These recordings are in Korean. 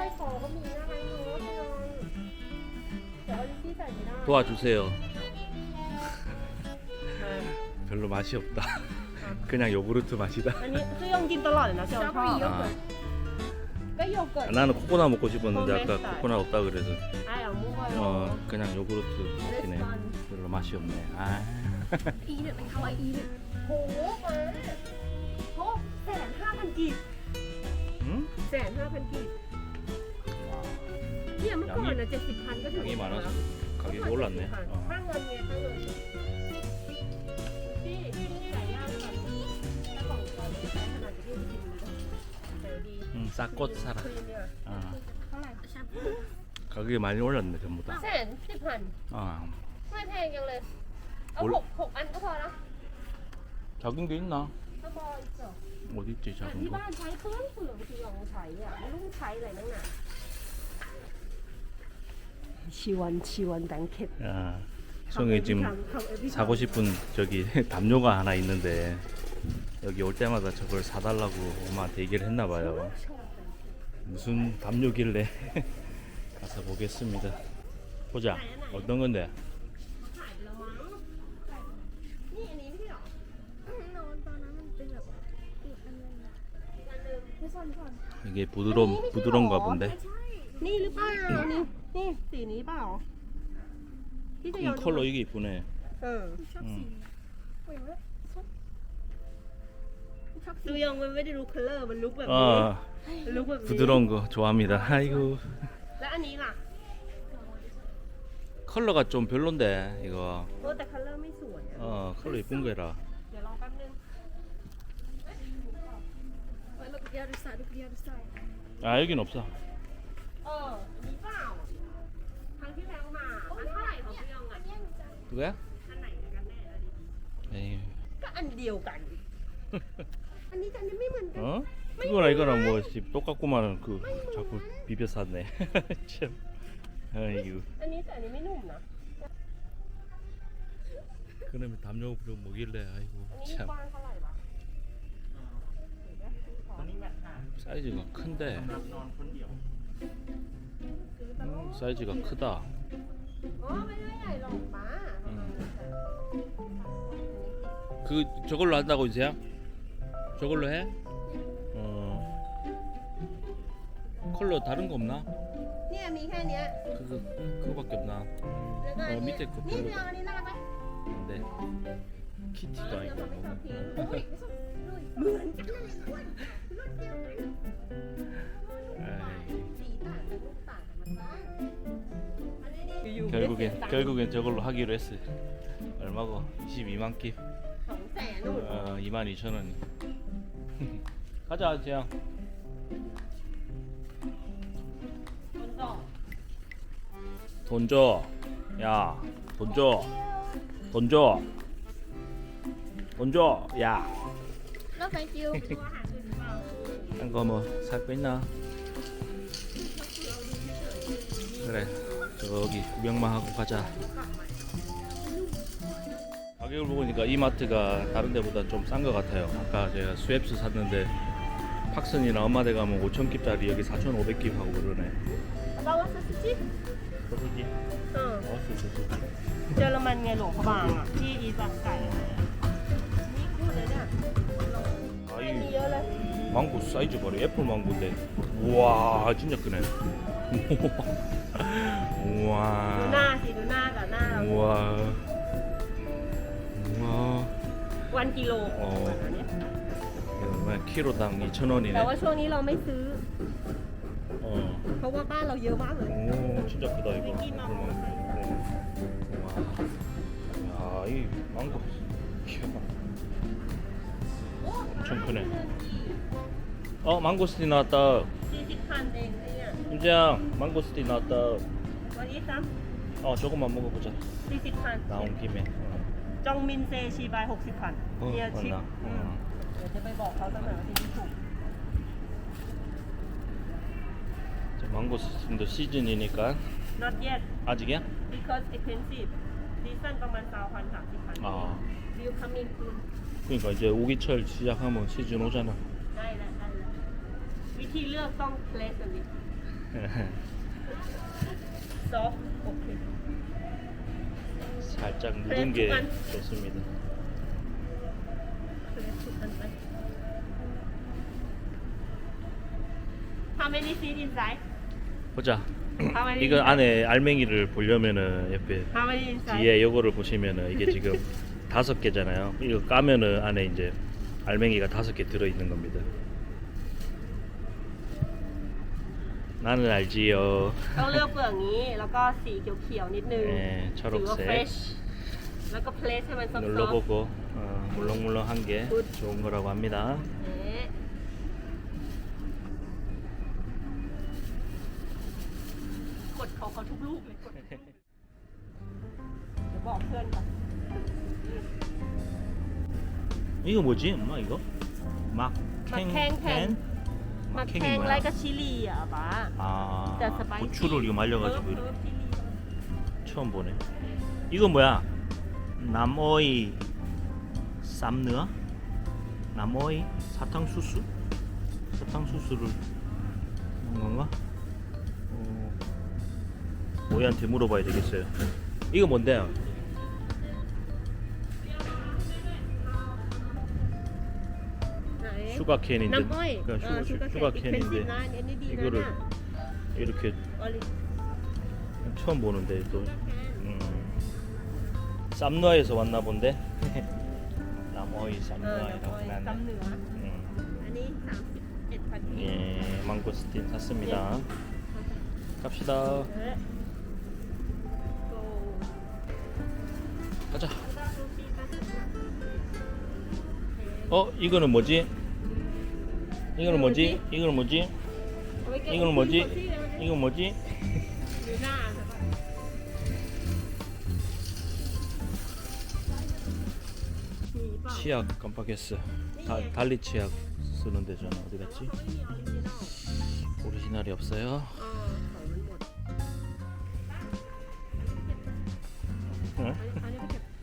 ห้อยคอก็มีนะคะโน้ตนอนแต่ว่าลิซี่ใส่ไม่ได้ 도와주세요. 별로 맛이 없다. 그냥 요구르트 맛이다. อันนี้คือยังกินตลอดเลยนะเจ้าพ่อ 아, ก็โยเกิร์ต 나는 코코넛 먹고 싶었는데 아까 홈메이드 코코넛 없다 그래서 ไอ้เอามั่วเลย 어 그냥 요구르트 맛이네. 별로 맛이 없네. 아. eat it like how I eat it โหมาโหแสนห้าพันกีบ 응? แสนห้าพันกีบ เนี่ยเมื่อก่อนนะเจ็ดสิบพันก็ถึง 양이 많아서 가격이 ค่า 올랐네. ค่า 어. เงินไงค่าเงินพี่พี่ไก่ย่างแบบถ้าของเราแพงขนาดที่พี่กินแต่ดี 응, 싹꽃 사라. ครีมเนี่ย 아, เท่าไหร่ 가격이 많이 올랐네 전부 다. แสนสิบพัน 아, ไม่แพงจังเลย เอา โอ้ย หกหกอันก็พอละ 작은 게 있나? ถ้าบอยจบ 어디 있지 แต่ 작은 ที่ 거? บ้านใช้เครื่องเปลืองที่ลองใช้อ่ะไม่รู้ใช้อะไรนั่งหนา ชิวันชิ วันแบงเก็ต 아, 송이 지금 사고 싶은 저기 담요가 하나 있는데 여기 올 때마다 저걸 사달라고 엄마한테 얘기를 했나 봐요. 무슨 담요길래 가서 보겠습니다. 보자. 어떤 건데? ขายไปแล้วมั้งนี่อันนี้ไม่ใช่หรอ โนนตอนนั้นมันเป็นแบบอีกอันหนึงอะ อีกอันหนึง ไม่ซ่อนซ่อน 이게 부드러운 부드러운가 본데. ใช่ นี่หรือเปล่านี่ นี่สีนี้เปล่าที่จะโย 음, น 컬러 이게 이쁘네. เออ ชอบสี 음. โอ้ยว่าชอบ ดู สี ยังมันไม่ได้รู้คัลเลอร์มันลุกแบบนี้ 아, มันลุกแบบนี้ 부드러운 거 좋아합니다. 아이고. และอันนี้ล่ะ 컬러가 좀 별론데 이거. เออแต่คัลเลอร์ไม่สวยอะ 어, 컬러 이쁜 거라. เดี๋ยวรอแป๊บนึง โอ้ยลูกเดียวดูสายลูกเดียวดูสาย 아, 여긴 없어. เออมีเปล่า ครั้งที่แล้วมาอันเท่าไหร่ของพี่ยองอ่ะ 그거야? อันไหนกันแน่อันนี้ 에이. ก็อันเดียวกัน อันนี้กับอันนี้ไม่เหมือนกัน 어? 그거랑 이거랑 뭐 씨, 똑같구만 그 자꾸 비벼 샀네. 참. 아이고. อันนี้แต่อันนี้ไม่นุ่มนะ 그러면 담요 그 뭐길래 아이고 อันนี้ 참 กว้างเท่าไหร่วะ 사이즈가 큰데. 음, 사이즈가 크다. อ๋อไม่ได้ใหญ่หรอกป้า 음. 그 저걸로 한다고 이제야? 저걸로 해? 어. 컬러 다른 거 없나? เนี่ยมีแค่เนี้ย 그거 그거밖에 없나? แล้วก็อัน 어 เนี้ย 밑에 거 นี่ 별로. พี่เอาอันนี้น่ารักไหม 근데 키티도 เดี๋ยว 아니고. ทำให้ชอบทิ้ง 뭐. อุ้ยเหมือนกันเลยอ้วนรุ่นเดียวกัน 결국엔 결국엔 저걸로 하기로 했어요. 얼마고? 22만 끼. 어, 2만 2천 원. 가자, 재영. 돈 줘. 야, 돈 줘. 돈 줘. 돈 줘. 야. No, thank you. 딴거뭐 살 거 있나? 그래. 저기 구경만 하고 가자. 가격을 보니까 이마트가 다른 데보다 좀 싼 것 같아요. 아까 제가 스웹스 샀는데 팍슨이나 엄마대 가면 5,000킵짜리 여기 4,500킵 하고 그러네. 어, 망고 사이즈 봐라 애플 망고인데. 와 진짜 크네. ดูห 우와. น้าสิดูหน้ากับหน้าเรา 우와. 우와. วันกิโล อ๋อ อันเนี้ย 이거 키로당 2,000원이네. แต่ว่าช่วงนี้เราไม่ซื้อ 어. เพราะว่าบ้านเราเยอะมากเลย 오, 진짜 크다 이거. 미끼 애플 망고. 망고. 네. 우와. 야, 이 망고. 이야, 엄청 크네. 어, 망고스틴 나왔다. สี่สิบพันเองเนี่ย 김장, 망고스틴 나왔다. วันนี้ซ้ 어, 조금만 먹어보자. ำสี่สิบพัน 나온 김에. จองมินเซชีบายหกสิบพัน 어, เนี่ยชิป 맞나? อืม 어. เดี๋ยวจะไปบอกเขาสักหน่อยว่าที่นี่ถูก 자, 망고스틴도 시즌이니까 not yet 아직이야? because expensive ซีซั่นประมาณสาวพันสามสิบพัน 아, will come in soon 그러니까 이제 오기철 시작하면 시즌 오잖아. ได้แล้วได้แล้ววิธีเลือกต้อง place แบบนี้ 있어. 오케이. 살짝 묻은 게 그래, 좋습니다. 그래, 두칸만. How many seats inside? 보자. 이거 안에 알맹이를 보려면은 옆에 뒤에 요거를 보시면은 이게 지금 다섯 개잖아요. 이거 까면은 안에 이제 알맹이가 다섯 개 들어 있는 겁니다. 나는 알지요. ต้องเลือกเปลือกนี้ แล้วก็สีเขียวๆนิดนึง เอ่อ ถือว่า 초록색. fresh แล้วก็เพลสให้มันซอฟต์ 눌러보고 어, 물렁물렁한 게 굿. 좋은 거라고 합니다. ๆเอ๊ะกดเขาเขาทุกลูกเลยกดเดี๋ยวบอกเพื่อนก่อน 이거 뭐지? 엄마 이거? 막캥 막캥. มาแข่ง 막 캥, 라이가 칠리야 막. 아. 고추를 이거 말려가지고 어, 이 처음 보네. 이거 뭐야? 남오이 쌈느아? 남오이 사탕수수? 사탕수수를 먹는 건가? 어... 오이한테 물어봐야 되겠어요. 이거 뭔데요? 슈가캔인데 남오이 그러니까 슈, 슈가캔인데 이거를 이렇게 처음 보는데 또. 음. 쌈누아에서 왔나 본데? 나머이 쌈누아이라고 하는데 음. 예 망고스틴 샀습니다. 갑시다. 가자. 어 이거는 뭐지? 이거는 뭐지? 이거는 뭐지? 이거는 뭐지? 이건 뭐지? 치약 깜빡했어. 다, 달리 치약 쓰는 데잖아. 어디 갔지? 오리지널이 없어요. 응?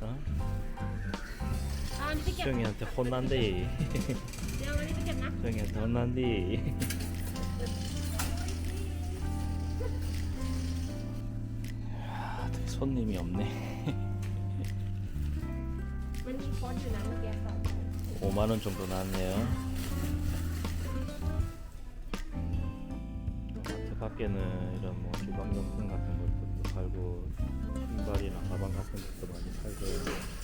어? 어? 수영이한테 혼난대. 장에 덧난디 아, 손님이 없네. 5만원 정도 나왔네요. 마트 밖에는 이런 뭐 주방용품 같은 것도 팔고 신발이나 가방 같은 것도 많이 팔고요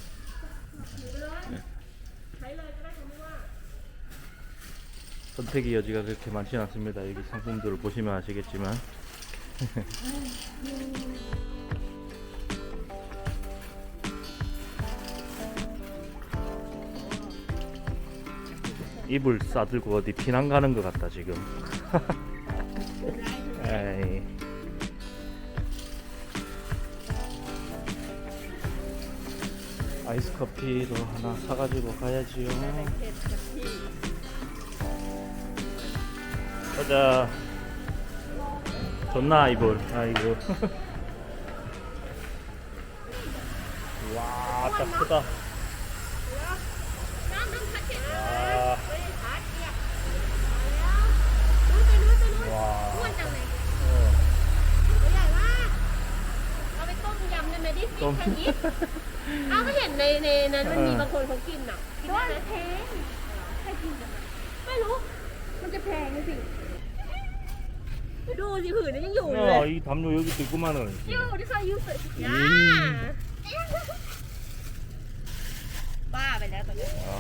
선택의 여지가 그렇게 많지는 않습니다. 여기 상품들을 보시면 아시겠지만. 입을 싸들고 어디 피난 가는 것 같다 지금. 에이. 아이스 커피도 하나 사가지고 가야지요. เผ็ดกับที่ 가자. 좋나 이불. 아이고. 와, 딱 크다. น้ำน้ำพัดเผ็ด 와, เฮ้ยพัดเกียบนู้นไปนู้นไปนู้น 와. อ้วนจังเลย 어. ตัวใหญ่มากเอาไปต้มยำได้ไหมดิ ต้ม แค่นี้เอาก็เห็นในในนั้นมันมีบางคนเขากินอ่ะกินได้ไหมแพงใครกินกันอะไม่รู้ มันจะแพงสิ ดูสิผืนนั้นยังอยู่อยู่เลย 야, 이 담요 여기도 있구만은. อยู่ที่เคยอยู่สุดยาบ้าไปแล้วตอนนี้ 아.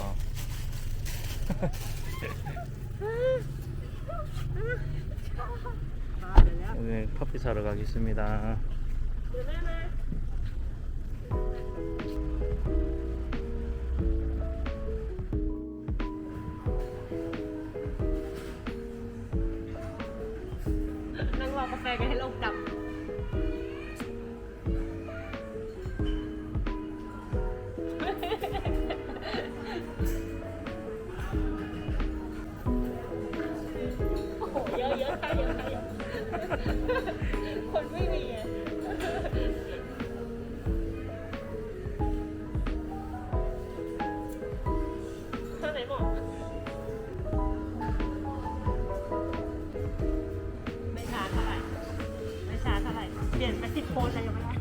บ้าไปแล้ว 오늘 커피 사러 가겠습니다. เดี๋ยวแม่ม ไม่ให้ลมดำ เปลี่ยนเป็นสิบโคนอะไรอย่างเงี้ย